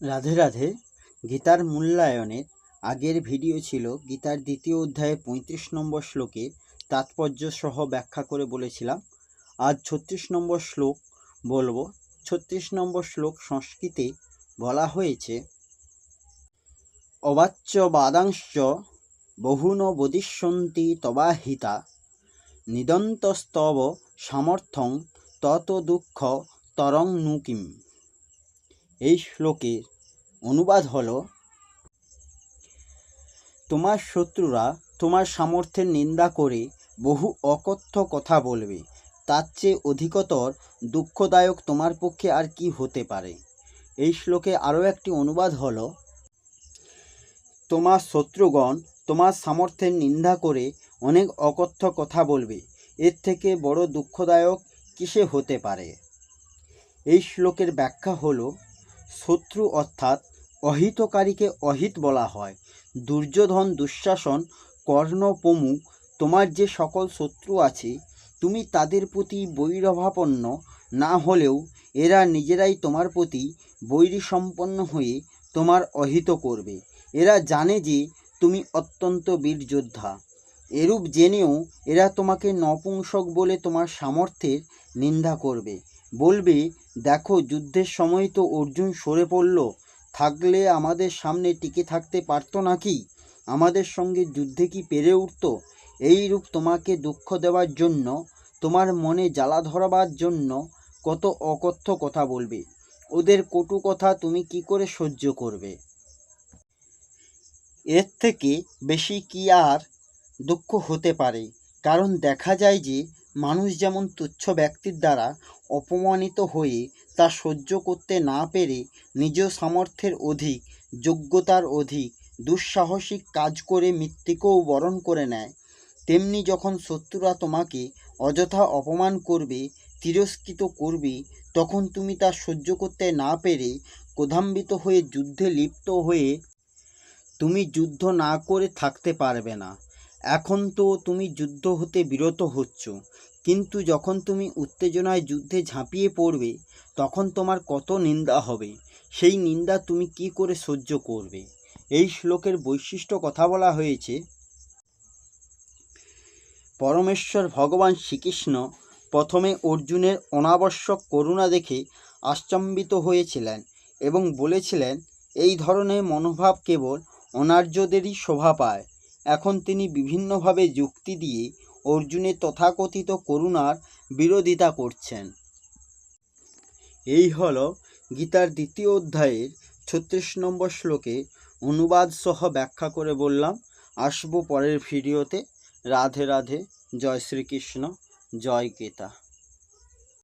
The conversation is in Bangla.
রাধে রাধে। গীতার মূল্যায়নের আগের ভিডিও ছিল গীতার দ্বিতীয় অধ্যায়ে পঁয়ত্রিশ নম্বর শ্লোকে তাৎপর্য সহ ব্যাখ্যা করে বলেছিলাম। আজ ছত্রিশ নম্বর শ্লোক বলব। ছত্রিশ নম্বর শ্লোক সংস্কৃতে বলা হয়েছে, অবাচ্য বাদাংশ্চ বহুন বদিষ্যন্তি তবাহিতা, নিদন্তস্তব সামর্থ্যং তত দুঃখ তরং নুকিম এই শ্লোকের অনুবাদ হলো, তোমার শত্রুরা তোমার সামর্থ্যের নিন্দা করে বহু অকথ্য কথা বলবে। তার চেয়ে অধিকতর দুঃখদায়ক তোমার পক্ষে আর কি হতে পারে? এই শ্লোকে আরও একটি অনুবাদ হলো, তোমার শত্রুগণ তোমার সামর্থ্যের নিন্দা করে অনেক অকথ্য কথা বলবে। এর থেকে বড় দুঃখদায়ক কিসে হতে পারে? এই শ্লোকের ব্যাখ্যা হলো শত্রু অর্থাৎ অহিতকারীকে অহিত বলা হয়। দুর্যোধন দুঃশাসন কর্ণ প্রমুখ তোমার যে সকল শত্রু আছে, তুমি তাদের প্রতি বৈরভাপন্ন, না হলেও এরা নিজেরাই তোমার প্রতি বৈরীসম্পন্ন হয়ে তোমার অহিত করবে। এরা জানে যে তুমি অত্যন্ত বীর যোদ্ধা। এরূপ জেনেও এরা তোমাকে নপুংসক বলে তোমার সামর্থ্যের নিন্দা করবে। বলবে, দেখো, যুদ্ধের সময় তো অর্জুন সরে পড়ল। থাকলে আমাদের সামনে টিকে থাকতে পারতো নাকি? আমাদের সঙ্গে যুদ্ধে কি পেরে উঠত? এই রূপ তোমাকে দুঃখ দেওয়ার জন্য, তোমার মনে জ্বালা ধরাবার জন্য কত অকথ্য কথা বলবে। ওদের কটু কথা তুমি কি করে সহ্য করবে? এর থেকে বেশি কি আর দুঃখ হতে পারে? কারণ দেখা যায় যে মানুষ যেমন তুচ্ছ ব্যক্তির দ্বারা অপমানিত হয়ে তা সহ্য করতে না পেরে নিজ সামর্থ্যের অধিক, যোগ্যতার অধিক, দুঃসাহসিক কাজ করে মৃত্যুকেও বরণ করে নেয়, তেমনি যখন শত্রুরা তোমাকে অযথা অপমান করবে, তিরস্কৃত করবে, তখন তুমি তা সহ্য করতে না পেরে ক্রোধান্বিত হয়ে যুদ্ধে লিপ্ত হয়ে তুমি যুদ্ধ না করে থাকতে পারবে না। এখন তো তুমি যুদ্ধ হতে বিরত হচ্ছ, কিন্তু যখন তুমি উত্তেজনায় যুদ্ধে ঝাঁপিয়ে পড়বে, তখন তোমার কত নিন্দা হবে? সেই নিন্দা তুমি কি করে সহ্য করবে? এই শ্লোকের বৈশিষ্ট্য কথা বলা হয়েছে, পরমেশ্বর ভগবান শ্রীকৃষ্ণ প্রথমে অর্জুনের অনাবশ্যক করুণা দেখে আশ্চম্বিত হয়েছিলেন এবং বলেছিলেন, এই ধরনের মনোভাব কেবল অনার্যদেরই শোভা পায়। এখন তিনি বিভিন্নভাবে যুক্তি দিয়ে অর্জুনের তথাকথিত করুণার বিরোধিতা করছেন। এই হল গীতার দ্বিতীয় অধ্যায়ের ছত্রিশ নম্বর শ্লোকে অনুবাদ সহ ব্যাখ্যা করে বললাম। আসব পরের ভিডিওতে। রাধে রাধে। জয় শ্রীকৃষ্ণ। জয় গীতা।